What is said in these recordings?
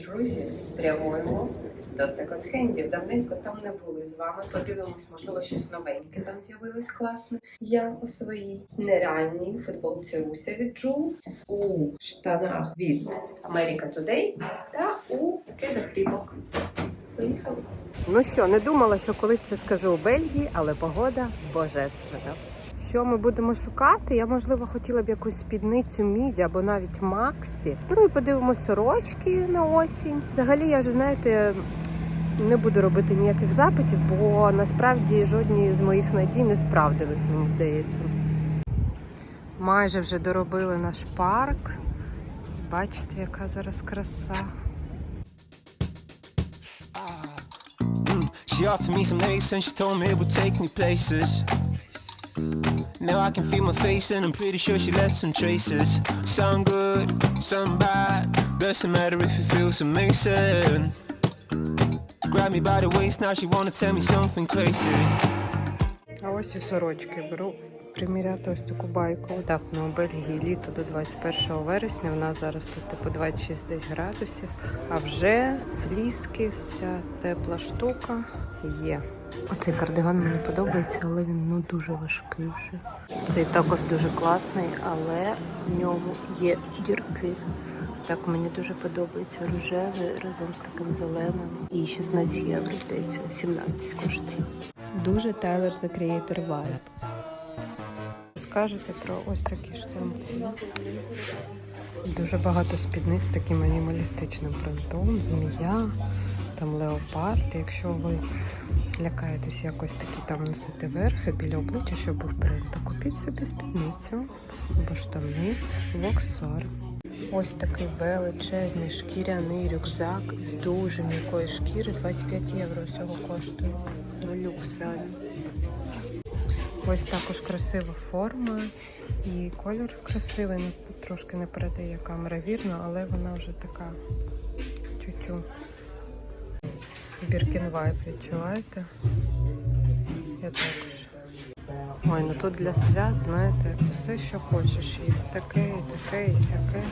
Друзі, прямуємо до секонд-хендів. Давненько там не були з вами. Подивимось, можливо, щось новеньке там з'явилось класне. Я у своїй нереальній футболці Руся від Джул, у штанах від America Today та у кедах Рібок. Поїхали. Ну що, не думала, що колись це скажу у Бельгії, але погода божественна. Що ми будемо шукати? Я можливо хотіла б якусь спідницю міді або навіть Максі. Ну і подивимося сорочки на осінь. Взагалі, я вже знаєте. Не буду робити ніяких запитів, бо насправді жодні з моїх надій не справдились, мені здається. Майже вже доробили наш парк. Бачите, яка зараз краса. She offered me some lace and she told me it would take me places. Now I can feel my face and I'm pretty sure she left some traces. Some good, some bad. Doesn't matter if it feels amazing. Grab me by the waist, now she wanna tell me something crazy. А ось і сорочки беру приміряти ось таку байку. Так, ну у Бельгії літо до 21 вересня. У нас зараз тут типу 26 десь градусів. А вже фліски, вся тепла штука є. Оцей кардиган мені подобається, але він ну дуже важкий вже. Цей також дуже класний, але в ньому є дірки. Так мені дуже подобається рожевий разом з таким зеленим. І 16 євро, здається, 17 коштує. Дуже Tyler The Creator Vibe. Скажете про ось такі штанці. Дуже багато спідниць з таким мінімалістичним принтом, змія, там леопард. Якщо ви лякаєтесь якось такі там носити верхи біля обличчя, щоб був принт, купіть собі спідницю або штани в аксесуари. Ось такий величезний шкіряний рюкзак з дуже м'якої шкіри, 25 євро всього коштує. Ну, люкс реально. Ось також красива форма і колір красивий, ну, трошки не передає камера вірно, але вона вже така тютю. Біркін вайп, відчуваєте? Я також. Ой, ну тут для свят, знаєте, все, що хочеш. І таке, і таке, і сяке.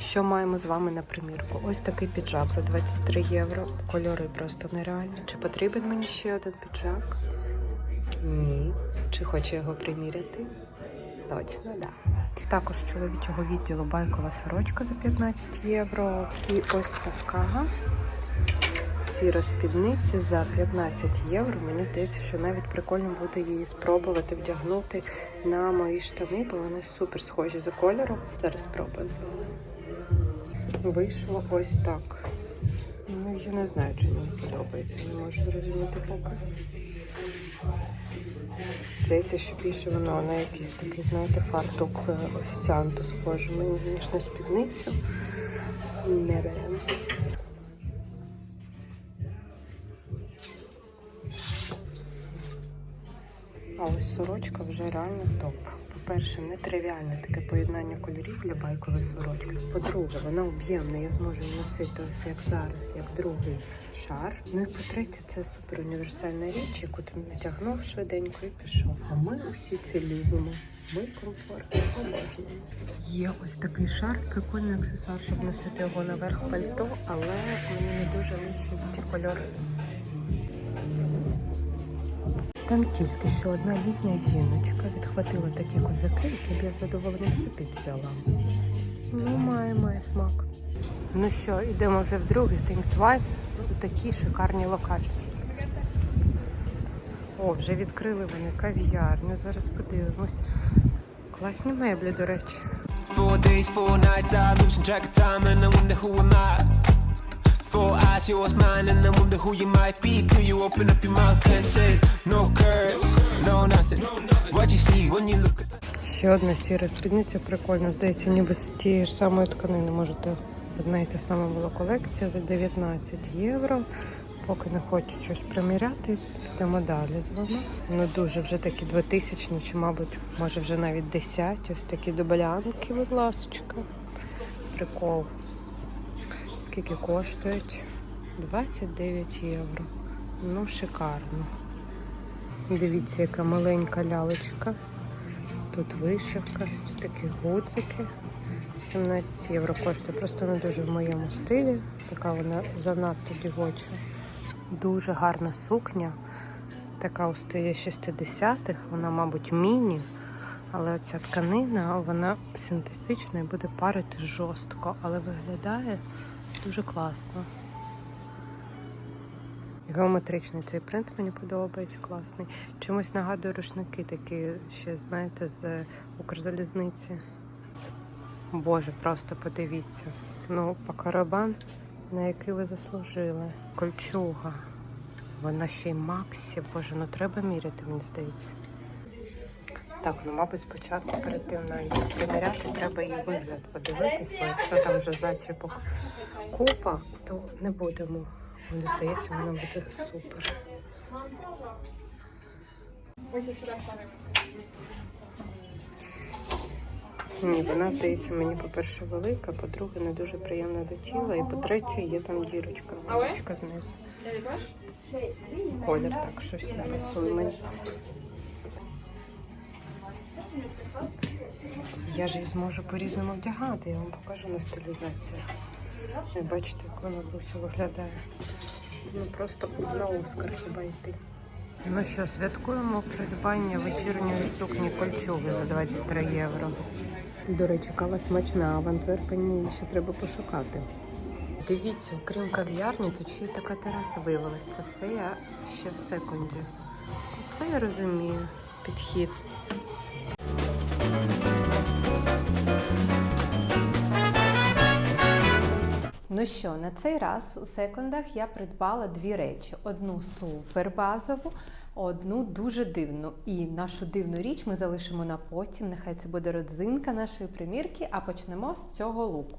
Що маємо з вами на примірку? Ось такий піджак за 23 євро. Кольори просто нереальні. Чи потрібен мені ще один піджак? Ні. Чи хочу його приміряти? Точно, так. Да. Також чоловічого відділу байкова сорочка за 15 євро. І ось така сіра спідниця за 15 євро. Мені здається, що навіть прикольно буде її спробувати вдягнути на мої штани, бо вони супер схожі за кольором. Зараз спробуємо з вами. Вийшло ось так. Ну, я не знаю, чи мені подобається, не можу зрозуміти поки. Здається, що більше воно на якийсь такий, знаєте, фартук е, офіціанта схоже. Мені, звісно, спідницю не беремо. Ось сорочка вже реально топ. По-перше, нетривіальне таке поєднання кольорів для байкової сорочки. По-друге, вона об'ємна, я зможу носити ось як зараз, як другий шар. Ну і по-третє, це супер універсальна річ, яку ти натягнув швиденько і пішов. А ми усі це любимо. Ми комфортно обожнюємо. Є ось такий шар, прикольний аксесуар, щоб носити його наверх пальто, але мені не дуже личить ті кольори. Там тільки що одна літня жіночка відхватила такі козаки, які б я з задоволенням собі взяла. Ну, має, має смак. Ну що, йдемо вже вдруге з Think Twice у такі шикарні локації. О, вже відкрили вони кав'ярню. Зараз подивимось. Класні меблі, до речі. Four days, four nights, I'm losing track of time and I wonder who am I. Four eyes, yours, mine, and I wonder who you might be till you open up your mouth and say, no curves, no nothing. What you see when you look at Ще одна сіра спідниця, прикольно. Здається, ніби з тієї ж самої тканини можете. Одна і та сама була колекція за 19 євро. Поки не хочу щось приміряти, підемо далі з вами. Ну дуже вже такі 2000, чи, мабуть, може вже навіть 10. Ось такі дублянки, будь ласочка. Прикол. Скільки коштують? 29 євро. Ну, шикарно. Дивіться, яка маленька лялечка. Тут вишивка, тут такі гуцики. 17 євро коштує, просто не дуже в моєму стилі. Така вона занадто дівоча. Дуже гарна сукня. Така у стилі 60-х, вона, мабуть, міні. Але ця тканина, вона синтетична і буде парити жорстко, але виглядає дуже класно. Геометричний цей принт мені подобається, класний. Чомусь нагадує рушники такі, ще, знаєте, з Укрзалізниці. Боже, просто подивіться. Ну, покарабан, на який ви заслужили. Кольчуга. Вона ще й Максі. Боже, ну треба міряти, мені здається. Так, ну мабуть, спочатку перед тим навіть приміряти, треба її вигляд подивитись, бо якщо там вже зачіпок купа, то не будемо. Мені здається, вона буде супер. Ні, вона здається мені, по-перше, велика, по-друге, не дуже приємна до тіла, і по-третє, є там дірочка, дірочка знизу. Колір так щось не пасує мені. Я ж її зможу по-різному вдягати, я вам покажу на стилізації. Ви бачите, як вона Брусі виглядає. Ну просто на Оскар хіба йти. Ну що, святкуємо придбання вечірньої сукні кольчуги за 23 євро. До речі, кава смачна, а в Антверпені її ще треба пошукати. Дивіться, окрім кав'ярні, тут ще й така тераса виявилась. Це все я ще в секунді. Це я розумію. Підхід. Ну що, на цей раз у секундах я придбала дві речі: одну супербазову, одну дуже дивну. І нашу дивну річ ми залишимо на потім. Нехай це буде родзинка нашої примірки, а почнемо з цього луку.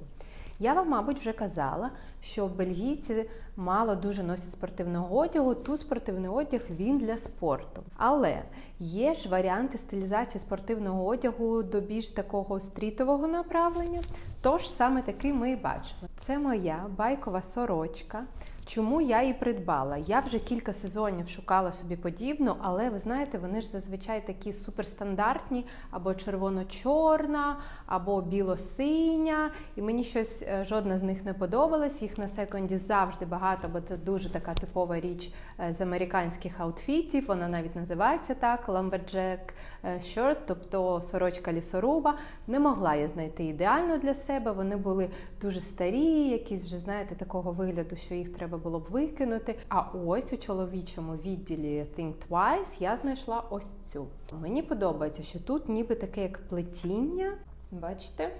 Я вам, мабуть, вже казала, що бельгійці мало дуже носять спортивного одягу. Тут спортивний одяг він для спорту. Але є ж варіанти стилізації спортивного одягу до більш такого стрітового направлення. Тож саме такий ми і бачимо. Це моя байкова сорочка. Чому я її придбала? Я вже кілька сезонів шукала собі подібну, але ви знаєте, вони ж зазвичай такі суперстандартні, або червоно-чорна, або біло-синя. І мені щось е, жодна з них не подобалась. Їх на секунді завжди багато, бо це дуже така типова річ е, з американських аутфітів. Вона навіть називається так: lumberjack е, shirt, тобто сорочка лісоруба. Не могла я знайти ідеально для себе. Вони були дуже старі, якісь вже знаєте, такого вигляду, що їх треба було б викинути. А ось у чоловічому відділі Think Twice я знайшла ось цю. Мені подобається, що тут ніби таке як плетіння. Бачите?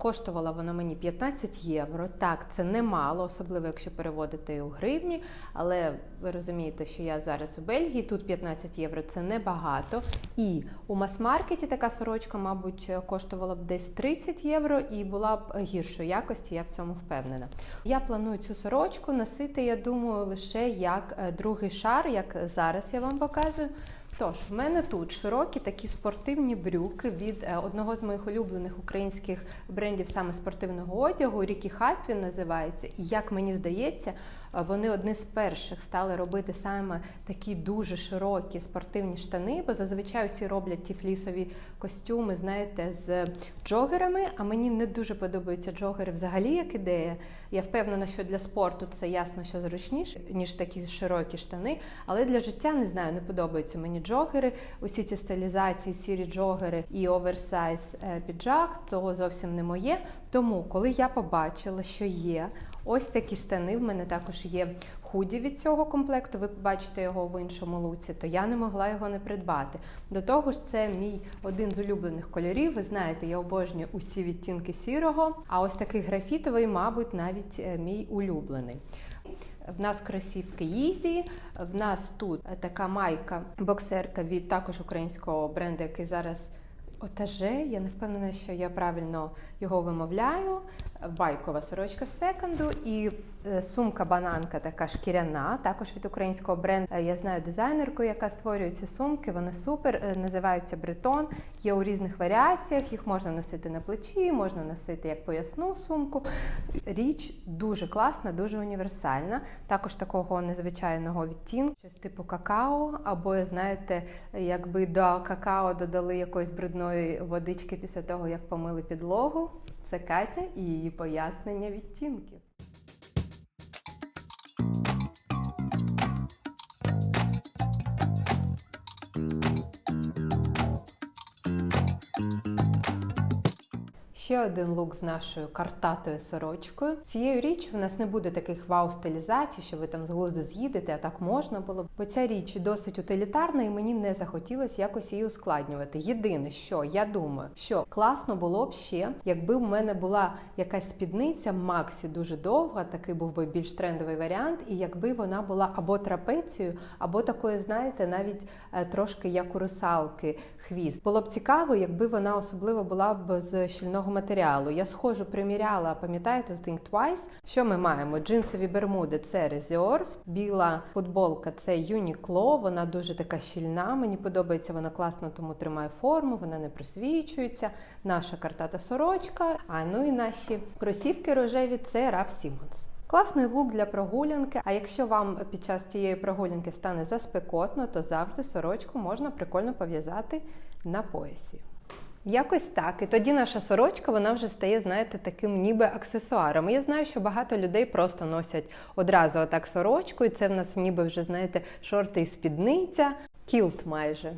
Коштувала вона мені 15 євро. Так, це немало, особливо якщо переводити у гривні. Але ви розумієте, що я зараз у Бельгії, тут 15 євро це небагато. І у мас-маркеті така сорочка, мабуть, коштувала б десь 30 євро і була б гіршої якості, я в цьому впевнена. Я планую цю сорочку носити, я думаю, лише як е, другий шар, як зараз я вам показую. Тож, в мене тут широкі такі спортивні брюки від е, одного з моїх улюблених українських брендів саме спортивного одягу. Рікі Хайп він називається. І як мені здається, е, вони одні з перших стали робити саме такі дуже широкі спортивні штани, бо зазвичай усі роблять ті флісові костюми, знаєте, з джогерами. А мені не дуже подобаються джогери взагалі як ідея. Я впевнена, що для спорту це ясно, що зручніше, ніж такі широкі штани. Але для життя не знаю, не подобаються мені джогери. Усі ці стилізації, сірі джогери і оверсайз е, піджак, то зовсім не моє. Тому, коли я побачила, що є ось такі штани, в мене також є худі від цього комплекту. Ви побачите його в іншому луці, то я не могла його не придбати. До того ж, це мій один з улюблених кольорів. Ви знаєте, я обожнюю усі відтінки сірого. А ось такий графітовий, мабуть, навіть е, мій улюблений. В нас кросівки Yeezy, в нас тут така майка боксерка від також українського бренду, який зараз Отаже. Я не впевнена, що я правильно його вимовляю. Байкова сорочка секонду і е, сумка бананка така шкіряна, також від українського бренду. Е, Я знаю дизайнерку, яка створює ці сумки. Вони супер, е, називаються Бретон. Є у різних варіаціях. Їх можна носити на плечі, можна носити як поясну сумку. Річ дуже класна, дуже універсальна. Також такого незвичайного відтінку, щось типу какао, або знаєте, якби до какао додали якоїсь брудної водички після того, як помили підлогу. Це Катя і її пояснення відтінків. Ще один лук з нашою картатою сорочкою. Цією річчю у нас не буде таких вау-стилізацій, що ви там з глузду з'їдете, а так можна було. Бо ця річ досить утилітарна, і мені не захотілося якось її ускладнювати. Єдине, що я думаю, що класно було б ще, якби в мене була якась спідниця Максі дуже довга, такий був би більш трендовий варіант, і якби вона була або трапецією, або такою, знаєте, навіть е, трошки як у русалки хвіст. Було б цікаво, якби вона особливо була б з щільного матеріалу. Я схожу приміряла, пам'ятаєте, Think Twice. Що ми маємо? Джинсові бермуди це Reserve, біла футболка це Uniqlo, вона дуже така щільна. Мені подобається, вона класно тому тримає форму, вона не просвічується. Наша картата сорочка. А ну і наші кросівки рожеві це Raf Simons. Класний лук для прогулянки. А якщо вам під час цієї прогулянки стане заспекотно, то завжди сорочку можна прикольно пов'язати на поясі. Якось так. І тоді наша сорочка вона вже стає, знаєте, таким ніби аксесуаром. Я знаю, що багато людей просто носять одразу отак сорочку, і це в нас ніби вже, знаєте, шорти і спідниця, кілт майже.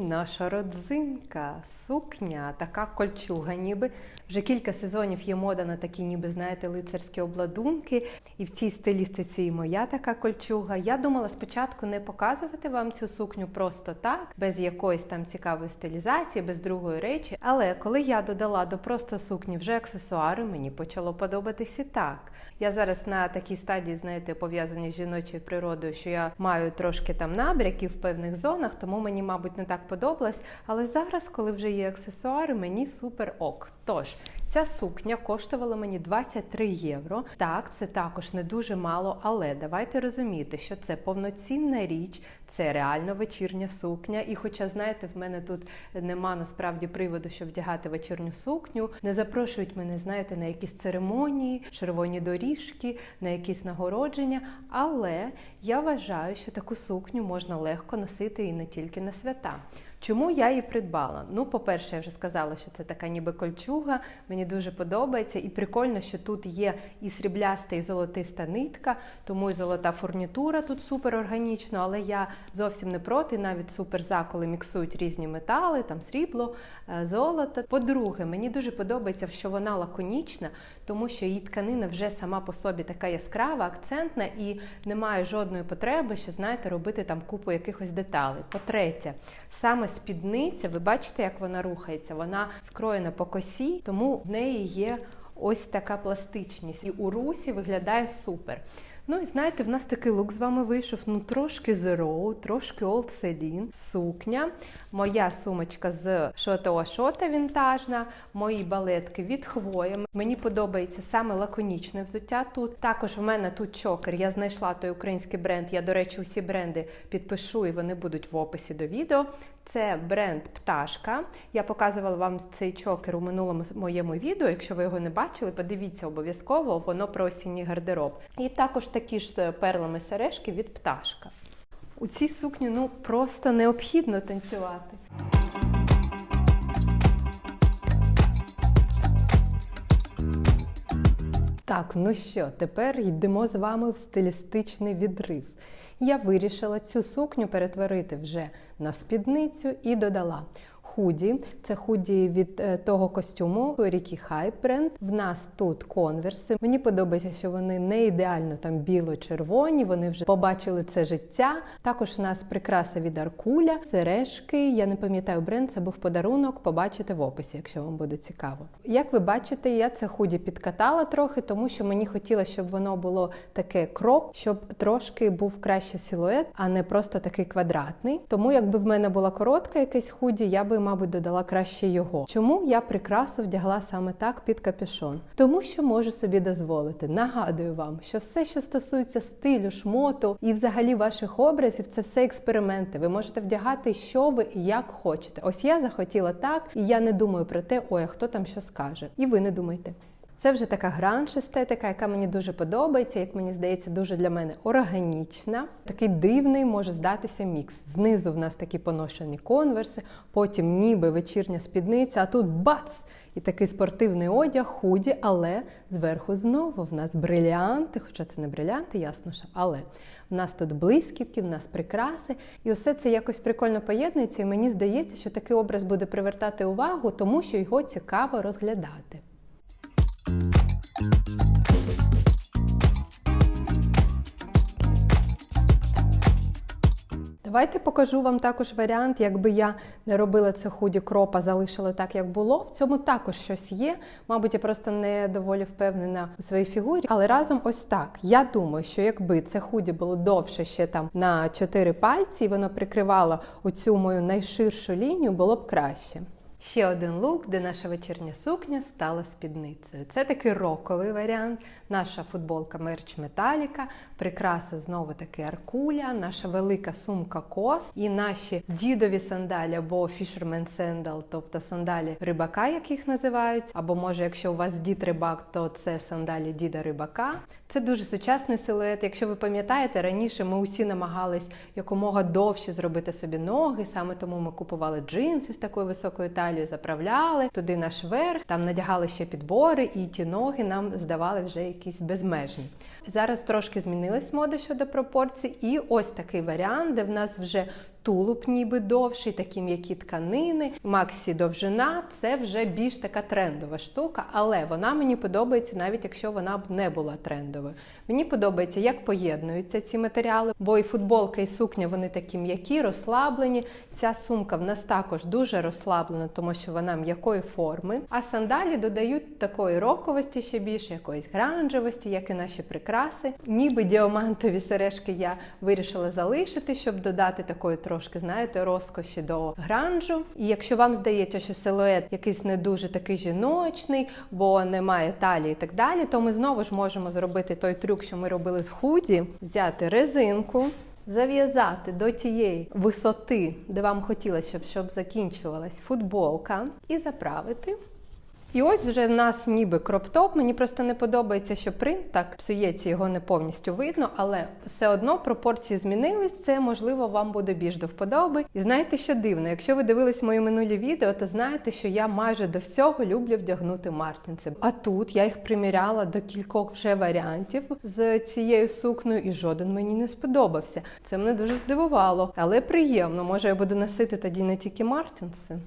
Наша родзинка, сукня, така кольчуга, ніби вже кілька сезонів є мода на такі, ніби знаєте, лицарські обладунки. І в цій стилістиці і моя така кольчуга. Я думала спочатку не показувати вам цю сукню просто так, без якоїсь там цікавої стилізації, без другої речі. Але коли я додала до просто сукні вже аксесуари, мені почало подобатися і так. Я зараз на такій стадії, знаєте, пов'язані з жіночою природою, що я маю трошки там набряків в певних зонах, тому мені, мабуть, не так подобалось. Але зараз, коли вже є аксесуари, мені супер ок. Тож, ця сукня коштувала мені 23 євро. Так, це також не дуже мало, але давайте розуміти, що це повноцінна річ, це реально вечірня сукня. І хоча, знаєте, в мене тут нема насправді приводу, щоб вдягати вечірню сукню, не запрошують мене, знаєте, на якісь церемонії, червоні доріжки, на якісь нагородження. Але я вважаю, що таку сукню можна легко носити і не тільки на свята. Чому я її придбала? Ну, по-перше, я вже сказала, що це така ніби кольчуга. Мені дуже подобається, і прикольно, що тут є і срібляста, і золотиста нитка, тому і золота фурнітура тут супер органічно, але я зовсім не проти, навіть супер за, коли міксують різні метали, там срібло, е, золото. По-друге, мені дуже подобається, що вона лаконічна, тому що її тканина вже сама по собі така яскрава, акцентна і немає жодної потреби, ще знаєте, робити там купу якихось деталей. По-третє, саме спідниця, ви бачите, як вона рухається, вона скроєна по косі, тому в неї є ось така пластичність. І у русі виглядає супер. Ну і знаєте, в нас такий лук з вами вийшов. Ну трошки Zero, трошки Old Celine, сукня, моя сумочка з Шота Шота вінтажна, мої балетки від хвої. Мені подобається саме лаконічне взуття тут. Також в мене тут чокер. Я знайшла той український бренд. Я, до речі, усі бренди підпишу і вони будуть в описі до відео. Це бренд Пташка. Я показувала вам цей чокер у минулому моєму відео. Якщо ви його не бачили, подивіться обов'язково, воно про осінній гардероб. І також такі ж з перлами сережки від пташка. У цій сукні ну просто необхідно танцювати. Так, ну що, тепер йдемо з вами в стилістичний відрив. Я вирішила цю сукню перетворити вже на спідницю і додала худі. Це худі від е, того костюму Рікі Хайп бренд. В нас тут конверси. Мені подобається, що вони не ідеально там біло-червоні. Вони вже побачили це життя. Також у нас прикраса від Аркуля, сережки. Я не пам'ятаю бренд, це був подарунок. Побачите в описі, якщо вам буде цікаво. Як ви бачите, я це худі підкатала трохи, тому що мені хотілося, щоб воно було таке кроп, щоб трошки був краще силует, а не просто такий квадратний. Тому, якби в мене була коротка якась худі, я би, мабуть, додала краще його. Чому я прикрасу вдягла саме так під капюшон? Тому що можу собі дозволити. Нагадую вам, що все, що стосується стилю, шмоту і взагалі ваших образів, це все експерименти. Ви можете вдягати, що ви і як хочете. Ось я захотіла так, і я не думаю про те, ой, а хто там що скаже. І ви не думайте. Це вже така гранж естетика, яка мені дуже подобається, як мені здається, дуже для мене органічна. Такий дивний може здатися мікс. Знизу в нас такі поношені конверси, потім ніби вечірня спідниця, а тут бац! І такий спортивний одяг, худі, але зверху знову в нас брилянти, хоча це не брилянти, ясно що, але в нас тут блискітки, в нас прикраси, і усе це якось прикольно поєднується. І мені здається, що такий образ буде привертати увагу, тому що його цікаво розглядати. Давайте покажу вам також варіант, якби я не робила це худі кропа, залишила так, як було. В цьому також щось є. Мабуть, я просто не доволі впевнена у своїй фігурі. Але разом ось так. Я думаю, що якби це худі було довше ще там на 4 пальці, і воно прикривало оцю мою найширшу лінію, було б краще. Ще один лук, де наша вечірня сукня стала спідницею. Це такий роковий варіант. Наша футболка мерч Металіка, прикраса знову таки Аркуля, наша велика сумка Кос і наші дідові сандалі або Fisherman Sandal, тобто сандалі рибака, як їх називають. Або може, якщо у вас дід рибак, то це сандалі діда рибака. Це дуже сучасний силует. Якщо ви пам'ятаєте, раніше ми усі намагались якомога довше зробити собі ноги. Саме тому ми купували джинси з такою високою талією, заправляли туди наш верх, там надягали ще підбори, і ті ноги нам здавали вже якісь безмежні. Зараз трошки змінилась мода щодо пропорцій, і ось такий варіант, де в нас вже тулуб ніби довший, такі м'які тканини, максі довжина це вже більш така трендова штука, але вона мені подобається, навіть якщо вона б не була трендовою. Мені подобається, як поєднуються ці матеріали, бо і футболка, і сукня вони такі м'які, розслаблені. Ця сумка в нас також дуже розслаблена, тому що вона м'якої форми. А сандалі додають такої роковості ще більше, якоїсь гранжевості, як і наші прикраси. Ніби діамантові сережки я вирішила залишити, щоб додати такої трошки, знаєте, розкоші до гранжу. І якщо вам здається, що силует якийсь не дуже такий жіночний, бо немає талії і так далі, то ми знову ж можемо зробити той трюк, що ми робили з худі, взяти резинку. Зав'язати до тієї висоти, де вам хотілося, щоб, щоб закінчувалась футболка, і заправити. І ось вже в нас ніби кроптоп. Мені просто не подобається, що принт так псується, його не повністю видно, але все одно пропорції змінились. Це можливо вам буде більш до вподоби. І знаєте, що дивно? Якщо ви дивились мої минулі відео, то знаєте, що я майже до всього люблю вдягнути мартінси. А тут я їх приміряла до кількох вже варіантів з цією сукнею, і жоден мені не сподобався. Це мене дуже здивувало, але приємно. Може, я буду носити тоді не тільки мартінси.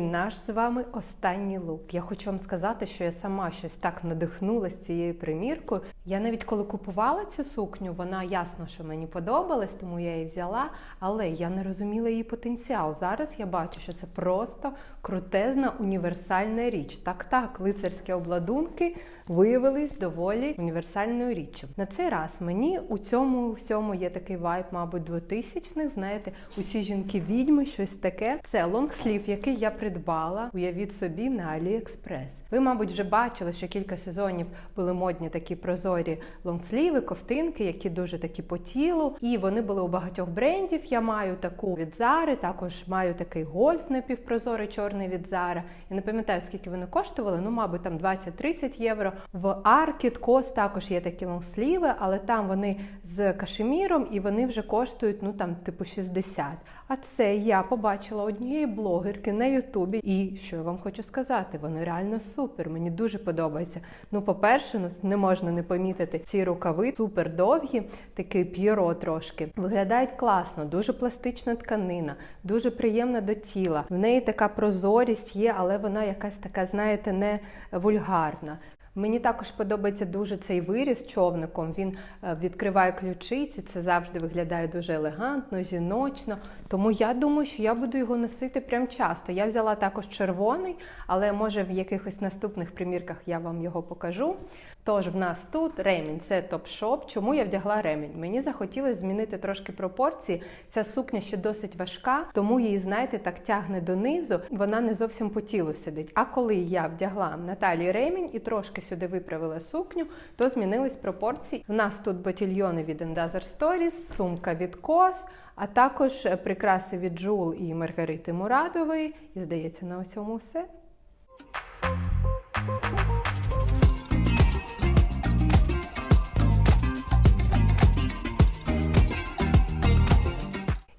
Наш з вами останній лук. Я хочу вам сказати, що я сама щось так надихнулася цією приміркою. Я навіть коли купувала цю сукню, вона ясно, що мені подобалась, тому я її взяла, але я не розуміла її потенціал. Зараз я бачу, що це просто крутезна універсальна річ. Так, так, лицарські обладунки виявились доволі універсальною річчю. На цей раз мені у цьому всьому є такий вайб, мабуть, 2000-х, Знаєте, усі жінки відьми, щось таке. Це лонгслів, який я придбала. Уявіть собі на AliExpress. Ви, мабуть, вже бачили, що кілька сезонів були модні такі прозорі лонгсліви, ковтинки, які дуже такі по тілу. І вони були у багатьох брендів. Я маю таку від Зари, також маю такий гольф напівпрозорий чорний від Зара. Я не пам'ятаю, скільки вони коштували, ну, мабуть, там 20-30 євро. В Arcid Кос також є такі лонгсліви, але там вони з кашеміром і вони вже коштують ну там типу 60. А це я побачила однієї блогерки на Ютубі. І що я вам хочу сказати, вони реально супер. Мені дуже подобається. Ну, по-перше, ну не можна не помітити ці рукави супер довгі, такий п'єро трошки. Виглядають класно, дуже пластична тканина, дуже приємна до тіла. В неї така прозорість є, але вона якась така, знаєте, не вульгарна. Мені також подобається дуже цей виріз човником. Він е, відкриває ключиці, це завжди виглядає дуже елегантно, жіночно. Тому я думаю, що я буду його носити прям часто. Я взяла також червоний, але може в якихось наступних примірках я вам його покажу. Тож в нас тут ремінь це топ-шоп. Чому я вдягла ремінь? Мені захотілося змінити трошки пропорції. Ця сукня ще досить важка, тому її, знаєте, так тягне донизу. Вона не зовсім по тілу сидить. А коли я вдягла на талії ремінь і трошки сюди виправила сукню, то змінились пропорції. В нас тут ботільйони від Endazar Stories, сумка від Кос, а також прикраси від Джул і Маргарити Мурадової. І здається, на усьому все.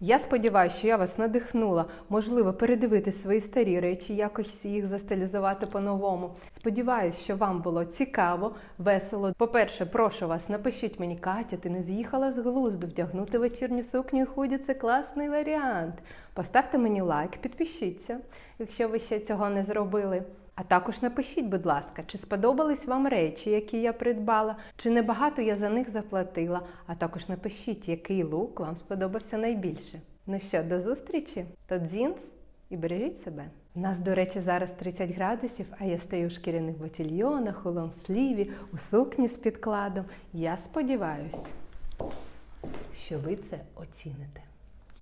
Я сподіваюся, що я вас надихнула, можливо, передивити свої старі речі, якось їх застилізувати по-новому. Сподіваюсь, що вам було цікаво, весело. По-перше, прошу вас, напишіть мені, Катя, ти не з'їхала з глузду, вдягнути вечірню сукню і худі це класний варіант. Поставте мені лайк, підпишіться, якщо ви ще цього не зробили. А також напишіть, будь ласка, чи сподобались вам речі, які я придбала, чи небагато я за них заплатила. А також напишіть, який лук вам сподобався найбільше. Ну що, до зустрічі? То дзінц і бережіть себе. У нас, до речі, зараз 30 градусів, а я стою в шкіряних ботильйонах, у лонсліві, у сукні з підкладом. Я сподіваюсь, що ви це оціните.